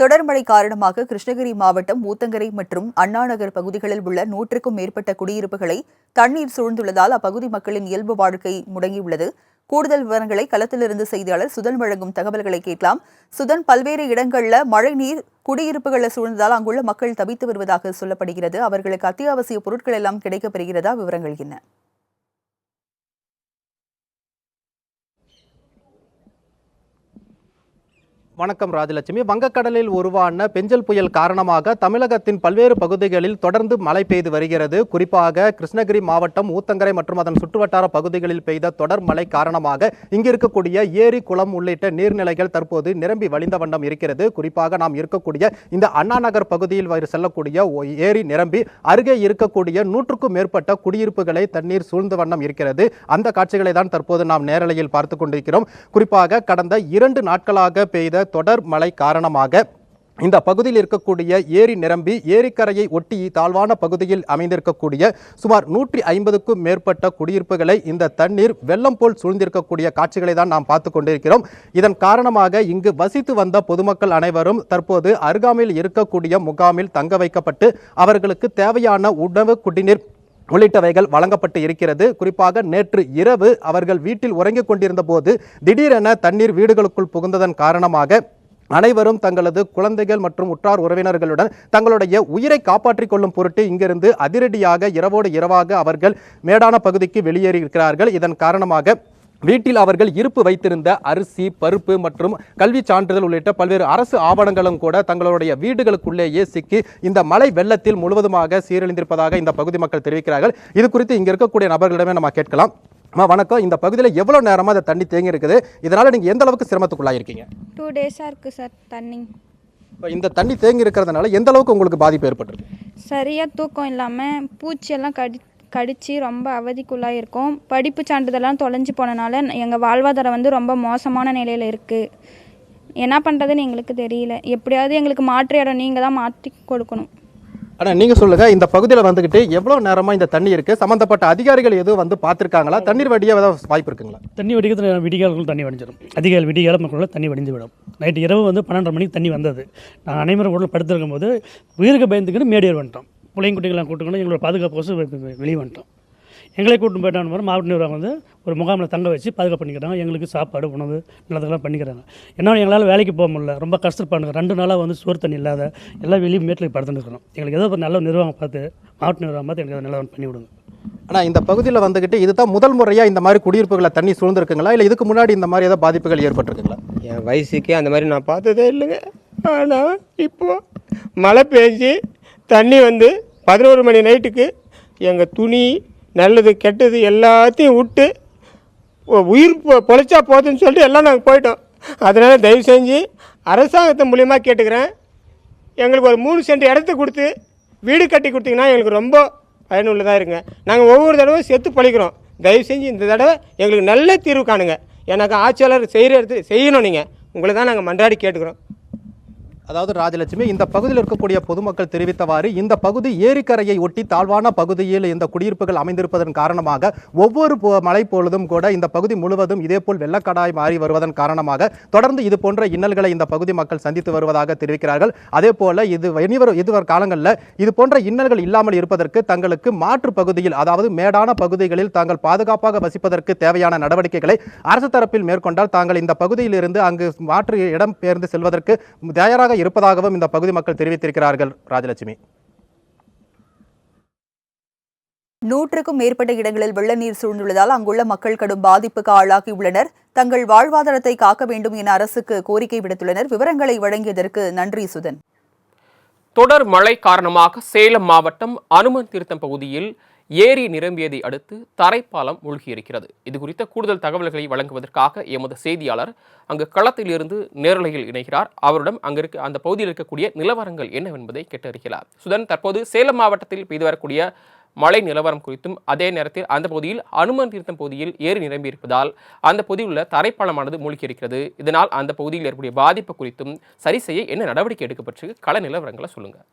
தொடர் மழை காரணமாக கிருஷ்ணகிரி மாவட்டம் ஊத்தங்கரை மற்றும் அண்ணாநகர் பகுதிகளில் உள்ள நூற்றுக்கும் மேற்பட்ட குடியிருப்புகளை தண்ணீர் சூழ்ந்துள்ளதால் அப்பகுதி மக்களின் இயல்பு வாழ்க்கை முடங்கியுள்ளது. கூடுதல் விவரங்களை களத்திலிருந்து செய்தியாளர் சுதன் வழங்கும் தகவல்களை கேட்கலாம். சுதன் பல்வேறு இடங்களில் மழை நீர் குடியிருப்புகளை சூழ்ந்ததால் அங்குள்ள மக்கள் தவித்து வருவதாக சொல்லப்படுகிறது. அவர்களுக்கு அத்தியாவசிய பொருட்கள் எல்லாம் கிடைக்கப்பெறுகிறதா விவரங்கள் என்ன? வணக்கம் ராஜலட்சுமி. வங்கக்கடலில் உருவான பெஞ்சல் புயல் காரணமாக தமிழகத்தின் பல்வேறு பகுதிகளில் தொடர்ந்து மழை பெய்து வருகிறது. குறிப்பாக கிருஷ்ணகிரி மாவட்டம் ஊத்தங்கரை மற்றும் அதன் சுற்றுவட்டார பகுதிகளில் பெய்த தொடர் மழை காரணமாக இங்கு இருக்கக்கூடிய ஏரி குளம் உள்ளிட்ட நீர்நிலைகள் தற்போது நிரம்பி வழிந்த வண்ணம் இருக்கிறது. குறிப்பாக நாம் இருக்கக்கூடிய இந்த அண்ணா நகர் பகுதியில் செல்லக்கூடிய ஏரி நிரம்பி அருகே இருக்கக்கூடிய நூற்றுக்கும் மேற்பட்ட குடியிருப்புகளை தண்ணீர் சூழ்ந்த வண்ணம் இருக்கிறது. அந்த காட்சிகளை தான் தற்போது நாம் நேரலையில் பார்த்து கொண்டிருக்கிறோம். குறிப்பாக கடந்த இரண்டு நாட்களாக பெய்த தொடர் மழை காரணமாக இந்த பகுதியில் இருக்கக்கூடிய ஏரி நிரம்பி ஏரிக்கரையை ஒட்டி தாழ்வான பகுதியில் அமைந்திருக்கக்கூடிய சுமார் நூற்றி ஐம்பதுக்கும் மேற்பட்ட குடியிருப்புகளை இந்த தண்ணீர் வெள்ளம் போல் சூழ்ந்திருக்கக்கூடிய காட்சிகளை தான் நாம் பார்த்து கொண்டிருக்கிறோம். இதன் காரணமாக இங்கு வசித்து வந்த பொதுமக்கள் அனைவரும் தற்போது அருகாமையில் இருக்கக்கூடிய முகாமில் தங்க வைக்கப்பட்டு அவர்களுக்கு தேவையான உணவு குடிநீர் உள்ளிட்டவைகள் வழங்கப்பட்டு இருக்கிறது. குறிப்பாக நேற்று இரவு அவர்கள் வீட்டில் உறங்கிக் கொண்டிருந்த போது திடீரென தண்ணீர் வீடுகளுக்குள் புகுந்ததன் காரணமாக அனைவரும் தங்களது குழந்தைகள் மற்றும் உற்றார் உறவினர்களுடன் தங்களுடைய உயிரை காப்பாற்றிக் கொள்ளும் பொருட்டு இங்கிருந்து அதிரடியாக இரவோடு இரவாக அவர்கள் மேடான பகுதிக்கு வெளியேறியிருக்கிறார்கள். இதன் காரணமாக வீட்டில் அவர்கள் இருப்பு வைத்திருந்த அரிசி பருப்பு மற்றும் கல்வி சான்றிதழ் உள்ளிட்ட பல்வேறு அரசு ஆவணங்களும் கூட தங்களுடைய வீடுகளுக்குள்ளேயே சிக்கி இந்த மழை வெள்ளத்தில் முழுவதுமாக சீரழிந்திருப்பதாக இந்த பகுதி மக்கள் தெரிவிக்கிறார்கள். இது குறித்து இங்க இருக்கக்கூடிய நபர்களிடமே நம்ம கேட்கலாம். அம்மா வணக்கம். இந்த பகுதியில் எவ்வளவு நேரமா இந்த தண்ணி தேங்கி இருக்குது? இதனால நீங்க எந்த அளவுக்கு சிரமத்துக்குள்ளாயிருக்கீங்க? டூ டேஸாக இருக்குது சார் தண்ணி. இப்போ இந்த தண்ணி தேங்கி இருக்கிறதுனால எந்த அளவுக்கு உங்களுக்கு பாதிப்பு ஏற்பட்டிருக்கு? சரியாக தூக்கம் இல்லாமல் பூச்சியெல்லாம் கடி கடித்து ரொம்ப அவதிக்குள்ளாக இருக்கும். படிப்பு சான்றிதழெல்லாம் தொலைஞ்சு போனனால எங்கள் வாழ்வாதாரம் வந்து ரொம்ப மோசமான நிலையில் இருக்குது என்ன பண்ணுறதுன்னு எங்களுக்கு தெரியல. எப்படியாவது எங்களுக்கு மாற்று இடம் நீங்கள் தான் மாற்றி கொடுக்கணும். ஆனா நீங்க சொல்லுங்க இந்த பகுதியில் வந்துகிட்டு எவ்வளவு நேரமா இந்த தண்ணி இருக்கு? சம்பந்தப்பட்ட அதிகாரிகள் எதுவும் வந்து பார்த்திருக்காங்களா? தண்ணீர் வடிய ஏதாவது வாய்ப்பு இருக்குங்களா? தண்ணி வடிக்கிறது விடிகாலுக்குள் தண்ணி வடிஞ்சிடும். அதிகாலை விடிகால மக்களுள்ள தண்ணி வடிஞ்சு விடும். நைட்டு இரவு வந்து பன்னெண்டரை மணிக்கு தண்ணி வந்தது. நாங்கள் அனைவரும் உடல் படுத்திருக்கும் போது உயிருக்கு பயந்துக்கிட்டு மேடியர் வந்துட்டோம். பிள்ளைங்க குட்டிகளாம் கூட்டுக்கணும் எங்களோட பாதுகாப்பு கோசம் வெ- வெ- வெளியே வந்துட்டோம். எங்களை கூட்டு போயிட்டான்னு போது மாவட்ட நிர்வாகம் வந்து ஒரு முகாமில் தங்க வச்சு பாதுகாப்பு பண்ணிக்கிறாங்க. எங்களுக்கு சாப்பாடு உணவு நல்லதெல்லாம் பண்ணிக்கிறாங்க. என்ன எங்களால் வேலைக்கு போக முடியல. ரொம்ப கஷ்டப்படுங்க ரெண்டு நாளாக வந்து சோறு தண்ணி இல்லாத எல்லாம் வெளியே மேட்டில் படுத்துன்னு இருக்கிறோம். எங்களுக்கு ஏதோ ஒரு நல்ல நிர்வாகம் பார்த்து மாவட்ட நிர்வாகம் பார்த்து எனக்கு அதை நிலவரம் பண்ணி விடுங்க ஆனா இந்த பகுதியில் வந்துகிட்டு இதுதான் முதல் முறையா இந்த மாதிரி குடியிருப்புகளை தண்ணி சூழ்ந்திருக்குங்களா? இல்ல இதுக்கு முன்னாடி இந்த மாதிரி ஏதாவது பாதிப்புகள் ஏற்பட்டிருக்குங்களா? என் வயசுக்கு அந்த மாதிரி நான் பார்த்ததே இல்லைங்க. ஆனால் இப்போ மழை பெஞ்சு தண்ணி வந்து பதினோரு மணி நைட்டுக்கு எங்கள் துணி நல்லது கெட்டது எல்லாத்தையும் விட்டு உயிர் பொழைச்சா போதுன்னு சொல்லிட்டு எல்லாம் நாங்கள் போயிட்டோம். அதனால் தயவு செஞ்சு அரசாங்கத்தை மூலியமாக கேட்டுக்கிறேன். எங்களுக்கு ஒரு மூணு சென்ட் இடத்த கொடுத்து வீடு கட்டி கொடுத்தீங்கன்னா எங்களுக்கு ரொம்ப பயனுள்ளதாக இருங்க. நாங்கள் ஒவ்வொரு தடவை செத்து பழிக்கிறோம். தயவு செஞ்சு இந்த தடவை எங்களுக்கு நல்ல தீர்வு காணுங்க. எனக்கு ஆட்சியாளர் செய்கிற இடத்து செய்யணும் நீங்கள் உங்களை தான் நாங்கள் மன்றாடி கேட்டுக்கிறோம். அதாவது ராஜலட்சுமி இந்த பகுதியில் இருக்கக்கூடிய பொதுமக்கள் தெரிவித்தவாறு இந்த பகுதி ஏரிக்கரையை ஒட்டி தாழ்வான பகுதியில் இந்த குடியிருப்புகள் அமைந்திருப்பதன் காரணமாக ஒவ்வொரு மழை பொழுதும் கூட இந்த பகுதி முழுவதும் இதேபோல் வெள்ளக்கடாய் மாறி வருவதன் காரணமாக தொடர்ந்து இது போன்ற இன்னல்களை இந்த பகுதி மக்கள் சந்தித்து வருவதாக தெரிவிக்கிறார்கள். அதே போல இது இனிவரும் இதுவரும் காலங்களில் இது போன்ற இன்னல்கள் இல்லாமல் இருப்பதற்கு தங்களுக்கு மாற்று பகுதியில் அதாவது மேடான பகுதிகளில் தாங்கள் பாதுகாப்பாக வசிப்பதற்கு தேவையான நடவடிக்கைகளை அரசு தரப்பில் மேற்கொண்டால் தாங்கள் இந்த பகுதியில் இருந்து அங்கு மாற்று இடம் பெயர்ந்து செல்வதற்கு தயாராக இருப்பதாகவும் இந்த பகுதி மக்கள் தெரிவித்திருக்கிறார்கள் ராஜலட்சுமி. நூற்றுக்கும் மேற்பட்ட இடங்களில் வெள்ள நீர் சூழ்ந்துள்ளதால் அங்குள்ள மக்கள் கடும் பாதிப்புக்கு ஆளாகியுள்ளனர் தங்கள் வாழ்வாதாரத்தை காக்க வேண்டும் என அரசுக்கு கோரிக்கை விடுத்துள்ளனர். விவரங்களை வழங்கியதற்கு நன்றி சுதன். தொடர் மழை காரணமாக சேலம் மாவட்டம் அனுமன் தீர்த்தம் பகுதியில் ஏரி நிரம்பியதை அடுத்து தரைப்பாலம் மூழ்கியிருக்கிறது. இது குறித்த கூடுதல் தகவல்களை வழங்குவதற்காக எமது செய்தியாளர் அங்கு களத்திலிருந்து நேரலையில் இணைகிறார். அவரிடம் அங்கிருக்க அந்த பகுதியில் இருக்கக்கூடிய நிலவரங்கள் என்னவென்பதை கேட்டறிகிறார். சுதன் தற்போது சேலம் மாவட்டத்தில் பெய்து வரக்கூடிய மழை நிலவரம் குறித்தும் அதே நேரத்தில் அந்த பகுதியில் அனுமன் தீர்த்தம் பகுதியில் ஏரி நிரம்பியிருப்பதால் அந்த பகுதியில் உள்ள தரைப்பாலமானது மூழ்கியிருக்கிறது. இதனால் அந்த பகுதியில் ஏற்படைய பாதிப்பு குறித்தும் சரி செய்ய என்ன நடவடிக்கை எடுக்கப்பட்டு கள நிலவரங்களை சொல்லுங்கள்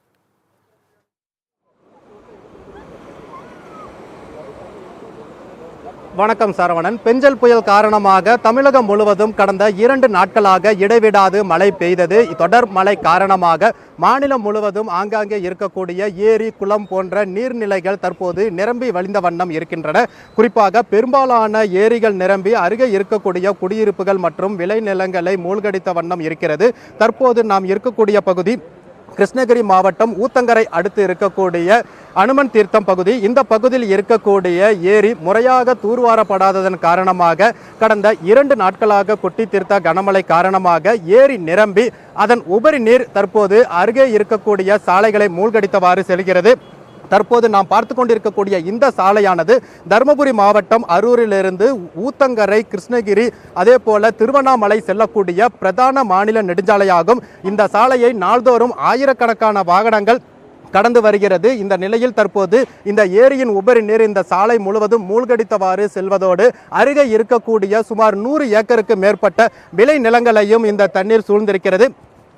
வணக்கம் சரவணன். பெஞ்சல் புயல் காரணமாக தமிழகம் முழுவதும் கடந்த இரண்டு நாட்களாக இடைவிடாது மழை பெய்தது. தொடர் மழை காரணமாக மாநிலம் முழுவதும் ஆங்காங்கே இருக்கக்கூடிய ஏரி குளம் போன்ற நீர்நிலைகள் தற்போது நிரம்பி வழிந்த வண்ணம் இருக்கின்றன. குறிப்பாக பெரும்பாலான ஏரிகள் நிரம்பி அருகே இருக்கக்கூடிய குடியிருப்புகள் மற்றும் விளைநிலங்களை மூழ்கடித்த வண்ணம் இருக்கிறது. தற்போது நாம் இருக்கக்கூடிய பகுதி கிருஷ்ணகிரி மாவட்டம் ஊத்தங்கரை அடுத்து இருக்கக்கூடிய அனுமன் தீர்த்தம் பகுதி. இந்த பகுதியில் இருக்கக்கூடிய ஏரி முறையாக தூர்வாரப்படாததன் காரணமாக கடந்த இரண்டு நாட்களாக கொட்டி தீர்த்த கனமழை காரணமாக ஏரி நிரம்பி அதன் உபரி நீர் தற்போது அருகே இருக்கக்கூடிய சாலைகளை மூழ்கடித்தவாறு செல்கிறது. தற்போது நாம் பார்த்து கொண்டிருக்கக்கூடிய இந்த சாலையானது தருமபுரி மாவட்டம் அரூரிலிருந்து ஊத்தங்கரை கிருஷ்ணகிரி அதே போல திருவண்ணாமலை செல்லக்கூடிய பிரதான மாநில நெடுஞ்சாலையாகும். இந்த சாலையை நாள்தோறும் ஆயிரக்கணக்கான வாகனங்கள் கடந்து வருகிறது. இந்த நிலையில் தற்போது இந்த ஏரியின் உபரி நீர் இந்த சாலை முழுவதும் மூழ்கடித்தவாறு செல்வதோடு அருகே இருக்கக்கூடிய சுமார் நூறு ஏக்கருக்கு மேற்பட்ட விளை நிலங்களையும் இந்த தண்ணீர் சூழ்ந்திருக்கிறது.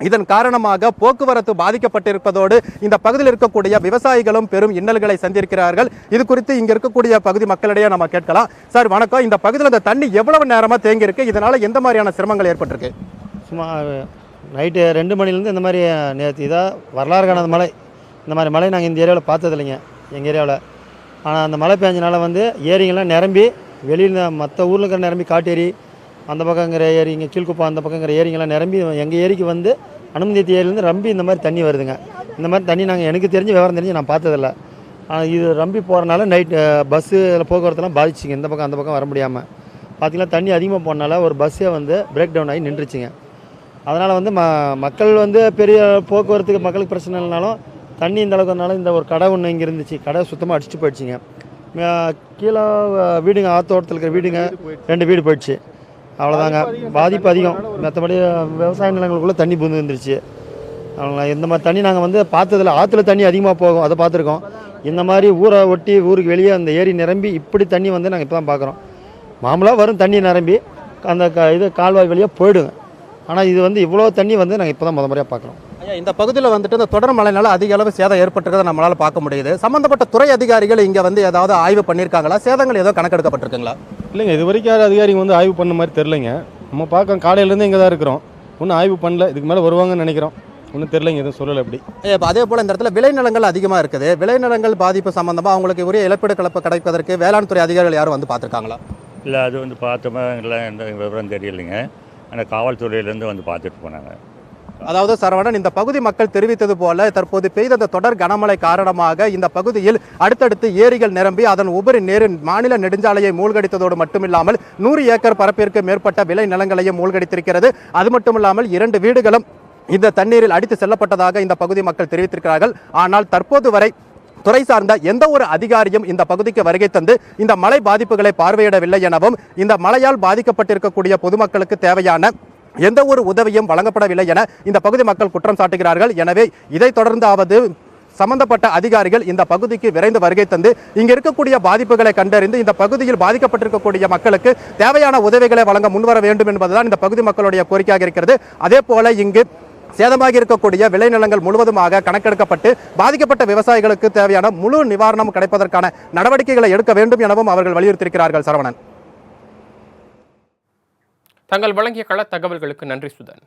இதன் காரணமாக போக்குவரத்து பாதிக்கப்பட்டிருப்பதோடு இந்த பகுதியில் இருக்கக்கூடிய விவசாயிகளும் பெரும் இன்னல்களை சந்திருக்கிறார்கள். இது குறித்து இங்க இருக்கக்கூடிய பகுதி மக்களிடையே நம்ம கேட்கலாம். சார் வணக்கம். இந்த பகுதியில் இந்த தண்ணி எவ்வளவு நேரமா தேங்கி இருக்கு இதனால எந்த மாதிரியான சிரமங்கள் ஏற்பட்டிருக்கு? சும்மா நைட்டு ரெண்டு மணிலேருந்து இந்த மாதிரி நேற்று இதாக வரலாறு காணாத மழை. இந்த மாதிரி மழை நாங்கள் இந்த ஏரியாவில் பார்த்தது இல்லைங்க எங்கள் ஏரியாவில். ஆனால் அந்த மழை பெஞ்சனால வந்து ஏரிங்கெல்லாம் நிரம்பி வெளியில் மற்ற ஊரில் இருக்கிற நிரம்பி காட்டேரி அந்த பக்கங்கிற ஏரி இங்கே கீழ்குப்பம் அந்த பக்கங்கிற ஏரிங்கெல்லாம் நிரம்பி எங்கள் ஏரிக்கு வந்து அனுமதி ஏரியிலேருந்து ரம்பி இந்த மாதிரி தண்ணி வருதுங்க. இந்த மாதிரி தண்ணி நாங்கள் எனக்கு தெரிஞ்சு விவரம் தெரிஞ்சு நான் பார்த்ததில்ல. இது ரம்பி போகிறனால நைட் பஸ்ஸு போக்குவரத்துலாம் பாதிச்சுங்க. இந்த பக்கம் அந்த பக்கம் வர முடியாமல் பார்த்தீங்கன்னா தண்ணி அதிகமாக போனனால ஒரு பஸ்ஸே வந்து பிரேக் டவுன் ஆகி நின்றுச்சுங்க. அதனால் வந்து ம மக்கள் வந்து பெரிய போக்குவரத்துக்கு மக்களுக்கு பிரச்சனை இல்லைனாலும் தண்ணி இந்த அளவுக்கு வந்தனால இந்த ஒரு கடை ஒன்று இங்கே இருந்துச்சு. கடை சுத்தமாக அடிச்சுட்டு போயிடுச்சுங்க. கீழே வீடுங்க ஆத்தோட்டத்தில் இருக்கிற வீடுங்க ரெண்டு வீடு போயிடுச்சு. அவ்வளோதாங்க பாதிப்பு அதிகம் மற்றபடி விவசாய நிலங்களுக்குள்ளே தண்ணி பூந்து வந்துருச்சு. அவ்வளோ இந்த மாதிரி தண்ணி நாங்கள் வந்து பார்த்ததில்ல. ஆற்றுல தண்ணி அதிகமாக போகும். அதை பார்த்துருக்கோம். இந்த மாதிரி ஊரை ஒட்டி ஊருக்கு வெளியே அந்த ஏரி நிரம்பி இப்படி தண்ணி வந்து நாங்கள் இப்போ தான் பார்க்குறோம். மாமூலாக வரும் தண்ணி நிரம்பி அந்த க இது கால்வாய் வழியாக போயிடுங்க. ஆனால் இது வந்து இவ்வளோ தண்ணி வந்து நாங்கள் இப்போ தான் முத முறையாக பார்க்குறோம். இந்த பகுதியில் வந்துட்டு இந்த தொடர் மழைனால அதிக அளவு சேதம் ஏற்பட்டிருக்கிறத நம்மளால பார்க்க முடியுது. சம்பந்தப்பட்ட துறை அதிகாரிகள் இங்க வந்து ஏதாவது ஆய்வு பண்ணியிருக்காங்களா? சேதங்கள் ஏதோ கணக்கெடுக்கப்பட்டிருக்குங்களா? இல்லைங்க இது வரைக்கும் யாரும் அதிகாரிங்க வந்து ஆய்வு பண்ண மாதிரி தெரிலங்க நம்ம பார்க்க காலையிலேருந்து இங்கே தான் இருக்கிறோம். ஒன்றும் ஆய்வு பண்ணல. இதுக்கு மேலே வருவாங்கன்னு நினைக்கிறோம். ஒன்றும் தெரிலங்க எதுவும் சொல்லலை அப்படி. இப்ப அதே போல இந்த இடத்துல விளைநிலங்கள் அதிகமா இருக்குது. விளைநிலங்கள் பாதிப்பு சம்பந்தமா அவங்களுக்கு உரிய இழப்பீடு கலப்பு கிடைப்பதற்கு வேளாண் துறை அதிகாரிகள் யாரும் வந்து பார்த்திருக்காங்களா? இல்லை அது வந்து பார்த்தோமா எல்லாம் எந்த விவரம் தெரியலைங்க. ஆனால் காவல்துறையிலேருந்து வந்து பார்த்துட்டு போனாங்க. அதாவது சரவணன் இந்த பகுதி மக்கள் தெரிவித்தது போல தற்போது பெய்த தொடர் கனமழை காரணமாக இந்த பகுதியில் அடுத்தடுத்து ஏரிகள் நிரம்பி அதன் உபரி நீர் மாநில நெடுஞ்சாலையை மூழ்கடித்ததோடு மட்டுமில்லாமல் நூறு ஏக்கர் பரப்பிற்கு மேற்பட்ட விளை நிலங்களையும் மூழ்கடித்திருக்கிறது. அது மட்டுமில்லாமல் இரண்டு வீடுகளும் இந்த தண்ணீரில் அடித்து செல்லப்பட்டதாக இந்த பகுதி மக்கள் தெரிவித்திருக்கிறார்கள். ஆனால் தற்போது வரை துறை சார்ந்த எந்த ஒரு அதிகாரியும் இந்த பகுதிக்கு வருகை தந்து இந்த மழை பாதிப்புகளை பார்வையிடவில்லை எனவும் இந்த மழையால் பாதிக்கப்பட்டிருக்கக்கூடிய பொதுமக்களுக்கு தேவையான எந்த ஒரு உதவியும் வழங்கப்படவில்லை என இந்த பகுதி மக்கள் குற்றம் சாட்டுகிறார்கள். எனவே இதைத் தொடர்ந்தாவது சம்பந்தப்பட்ட அதிகாரிகள் இந்த பகுதிக்கு விரைந்து வருகை தந்து இங்க இருக்கக்கூடிய பாதிப்புகளை கண்டறிந்து இந்த பகுதியில் பாதிக்கப்பட்டிருக்கக்கூடிய மக்களுக்கு தேவையான உதவிகளை வழங்க முன்வர வேண்டும் என்பதுதான் இந்த பகுதி மக்களுடைய கோரிக்கையாக இருக்கிறது. அதே போல இங்கு சேதமாகி இருக்கக்கூடிய விளைநிலங்கள் முழுவதுமாக கணக்கெடுக்கப்பட்டு பாதிக்கப்பட்ட விவசாயிகளுக்கு தேவையான முழு நிவாரணம் கிடைப்பதற்கான நடவடிக்கைகளை எடுக்க வேண்டும் எனவும் அவர்கள் வலியுறுத்தியிருக்கிறார்கள் சரவணன். தங்கள் வழங்கிய கள தகவல்களுக்கு நன்றி சுதன்.